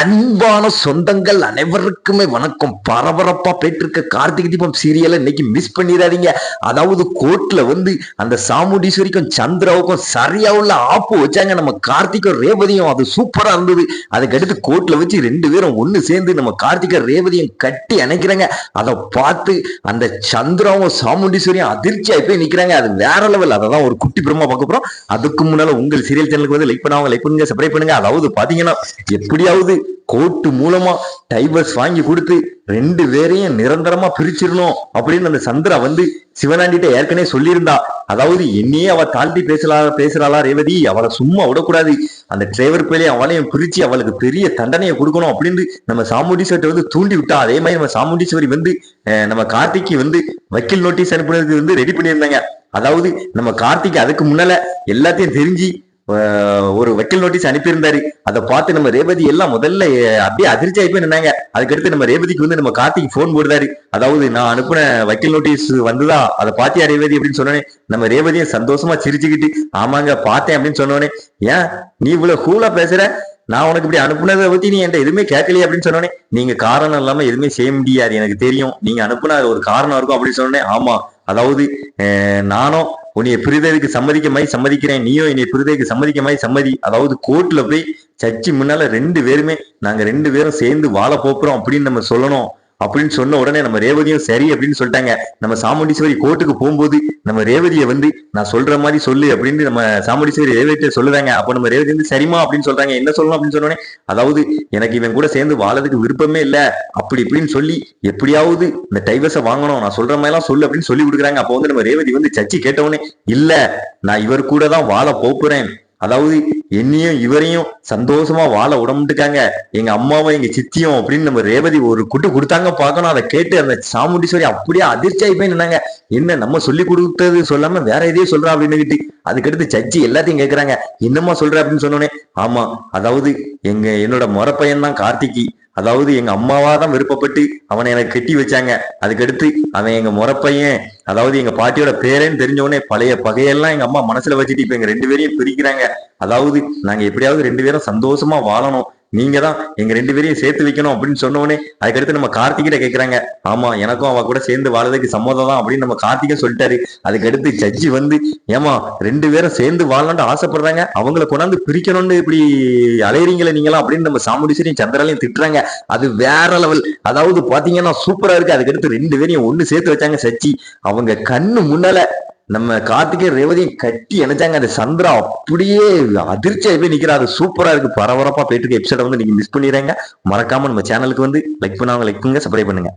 அன்பான சொந்தங்கள் அனைவருக்குமே வணக்கம். பரபரப்பா போயிட்டு இருக்க கார்த்திகை தீபம் சீரியலை இன்னைக்கு மிஸ் பண்ணிடாதீங்க. அதாவது கோர்ட்ல வந்து அந்த சாமுண்டீஸ்வரிக்கும் சந்திராவுக்கும் சரியா உள்ள ஆப்பு வச்சாங்க. நம்ம கார்த்திக்கும் ரேவதியும் அது சூப்பரா இருந்தது. அதுக்கடுத்து கோர்ட்ல வச்சு ரெண்டு பேரும் ஒண்ணு சேர்ந்து நம்ம கார்த்திகை ரேவதியும் கட்டி அணைக்கிறாங்க. அதை பார்த்து அந்த சந்திராவும் சாமுண்டீஸ்வரியும் அதிர்ச்சியாய் போய் நிக்கிறாங்க. அது வேற லெவல் அதை தான் ஒரு குட்டி பிரமா பார்க்க போறோம். அதுக்கு முன்னால உங்கள் சீரியல் சேனலுக்கு வந்து லைக் பண்ணாங்க லைக் பண்ணுங்க சப்ஸ்கிரைப் பண்ணுங்க. அதாவது பாத்தீங்கன்னா எப்படியாவது கோர்ட்டு மூலமா டைவர்ஸ் வாங்கி கொடுத்து ரெண்டு பேரையும் நிரந்தரமா பிரிச்சிடணும் அப்படின்னு அந்த சந்திரா வந்து சிவனாண்டிட்ட ஏற்கனவே சொல்லியிருந்தா. அதாவது என்னையே அவ தாழ்த்தி பேசலா பேசுறாளா ரேவதி? அவளை சும்மா விடக்கூடாது. அந்த டிரைவர் பேலையும் அவளையும் பிரிச்சு அவளுக்கு பெரிய தண்டனையை கொடுக்கணும் அப்படின்னு நம்ம சாமுண்டீஸ்வர்ட்ட வந்து தூண்டி விட்டா. அதே மாதிரி நம்ம சாமுண்டீஸ்வரி வந்து நம்ம கார்த்திக்கு வந்து வக்கீல் நோட்டீஸ் அனுப்புனதுக்கு வந்து ரெடி பண்ணியிருந்தாங்க. அதாவது நம்ம கார்த்திக் அதுக்கு முன்னால எல்லாத்தையும் தெரிஞ்சு ஒரு வக்கீல் நோட்டீஸ் அனுப்பியிருந்தாரு. அதை பார்த்து நம்ம ரேவதி எல்லாம் முதல்ல அப்படியே அதிர்ச்சி ஆகி போய் நின்னாங்க அதுக்கடுத்து நம்ம ரேவதிக்கு வந்து நம்ம கார்த்திக் ஃபோன் போடுறாரு. அதாவது நான் அனுப்பின வக்கீல் நோட்டீஸ் வந்துதா? அதை பாத்தியா ரேவதி அப்படின்னு சொன்னோன்னே நம்ம ரேவதியை சந்தோஷமா சிரிச்சுக்கிட்டு ஆமாங்க பார்த்தேன் அப்படின்னு சொன்னோன்னே ஏன்? நீ இவ்வளவு கூலா பேசுற? நான் உனக்கு இப்படி அனுப்புனதை பத்தி நீ என்கிட்ட எதுவுமே கேட்கலையே? அப்படின்னு சொன்னோன்னே நீங்க காரணம் இல்லாம எதுவுமே செய்ய முடியாது எனக்கு தெரியும். நீங்க அனுப்புன ஒரு காரணம் இருக்கும் அப்படின்னு சொன்னோன்னே ஆமா. அதாவது நானும் உன்னை பிரிதலுக்கு சம்மதிக்கமாய் சம்மதிக்கிறேன். நீயும் என்னை பிரிதலுக்கு சம்மதிக்கமாய் சம்மதி. அதாவது கோர்ட்ல போய் சர்ச்சு முன்னால ரெண்டு பேருமே நாங்க ரெண்டு பேரும் சேர்ந்து வாழ போப்புறோம் அப்படின்னு நம்ம சொல்லணும். அப்படின்னு சொன்ன உடனே நம்ம ரேவதியும் சரி அப்படின்னு சொல்லிட்டாங்க. நம்ம சாமுண்டீஸ்வரி கோர்ட்டுக்கு போகும்போது நம்ம ரேவதியை வந்து நான் சொல்ற மாதிரி சொல்லு அப்படின்னு நம்ம சாமுண்டீஸ்வரி ரேவதியை சொல்லுறாங்க. அப்போ நம்ம ரேவதி வந்து சரிமா அப்படின்னு சொல்றாங்க. என்ன சொல்லணும் அப்படின்னு சொன்னோடனே அதாவது எனக்கு இவன் கூட சேர்ந்து வாழறதுக்கு விருப்பமே இல்ல. அப்படி இப்படின்னு சொல்லி எப்படியாவது இந்த டைவர்ஸை வாங்கணும். நான் சொல்ற மாதிரி எல்லாம் சொல்லு அப்படின்னு சொல்லி கொடுக்குறாங்க. அப்போ வந்து நம்ம ரேவதி வந்து சச்சி கேட்டவுடனே இல்ல நான் இவர் கூட தான் வாழ போப்புறேன் அதாவது என்னையும் இவரையும் சந்தோஷமா வாழ உடம்புட்டுக்காங்க எங்க அம்மாவும் எங்க சித்தியும் அப்படின்னு நம்ம ரேவதி ஒரு குட்டு கொடுத்தாங்க பார்க்கணும். அதை கேட்டு அந்த சாமுண்டீஸ்வரி அப்படியே அதிர்ச்சி ஆகி போய் நின்னாங்க என்ன நம்ம சொல்லி கொடுத்தது சொல்லாம வேற எதையும் சொல்றா அப்படின்னு அதுக்கடுத்து சச்சி எல்லாத்தையும் கேட்கறாங்க என்னம்மா சொல்ற அப்படின்னு சொன்னோன்னே ஆமா அதாவது எங்க என்னோட முறப்பையன் தான் கார்த்திகி. அதாவது எங்க அம்மாவா தான் விருப்பப்பட்டு அவனை எனக்கு கட்டி வச்சாங்க. அதுக்கடுத்து அவன் எங்க முறை பையன் அதாவது எங்க பாட்டியோட பேரேன்னு தெரிஞ்சவொடனே பழைய பகையெல்லாம் எங்க அம்மா மனசுல வச்சுட்டு இப்ப எங்க ரெண்டு பேரையும் பிரிக்கிறாங்க. அதாவது நாங்க எப்படியாவது ரெண்டு பேரும் சந்தோஷமா வாழணும். நீங்க தான் எங்க ரெண்டு பேரையும் சேர்த்து வைக்கணும் அப்படின்னு சொன்ன அதுக்கடுத்து நம்ம கார்த்திகிட்ட கேக்குறாங்க. ஆமா எனக்கும் அவ கூட சேர்ந்து வாழறதுக்கு சம்மதம் தான் அப்படின்னு நம்ம கார்த்திகை சொல்லிட்டாரு. அதுக்கடுத்து ஜட்ஜி வந்து ஏமா ரெண்டு பேரும் சேர்ந்து வாழலாம்னு ஆசைப்படுறாங்க. அவங்கள கொண்டாந்து பிரிக்கணும்னு இப்படி அலையறீங்களே நீங்களாம் அப்படின்னு நம்ம சாமுண்டீஸ்வரியும் சந்திராலையும் திட்டுறாங்க. அது வேற லெவல் அதாவது பாத்தீங்கன்னா சூப்பரா இருக்கு. அதுக்கடுத்து ரெண்டு பேரையும் ஒண்ணு சேர்த்து வச்சாங்க சச்சி. அவங்க கண்ணு முன்னால நம்ம கார்த்திகை ரேவதியும் கட்டி இணைச்சாங்க அந்த சந்திரா அப்படியே அதிர்ச்சியா போய் நிக்கிறா. அது சூப்பரா இருக்கு. பரபரப்பா போயிட்டு இருக்க எபிசோட வந்து நீங்க மிஸ் பண்ணிடுறேங்க. மறக்காம நம்ம சேனலுக்கு வந்து லைக் பண்ணாங்க லைக் பண்ணுங்க. சப்ஸ்கிரைப் பண்ணுங்க.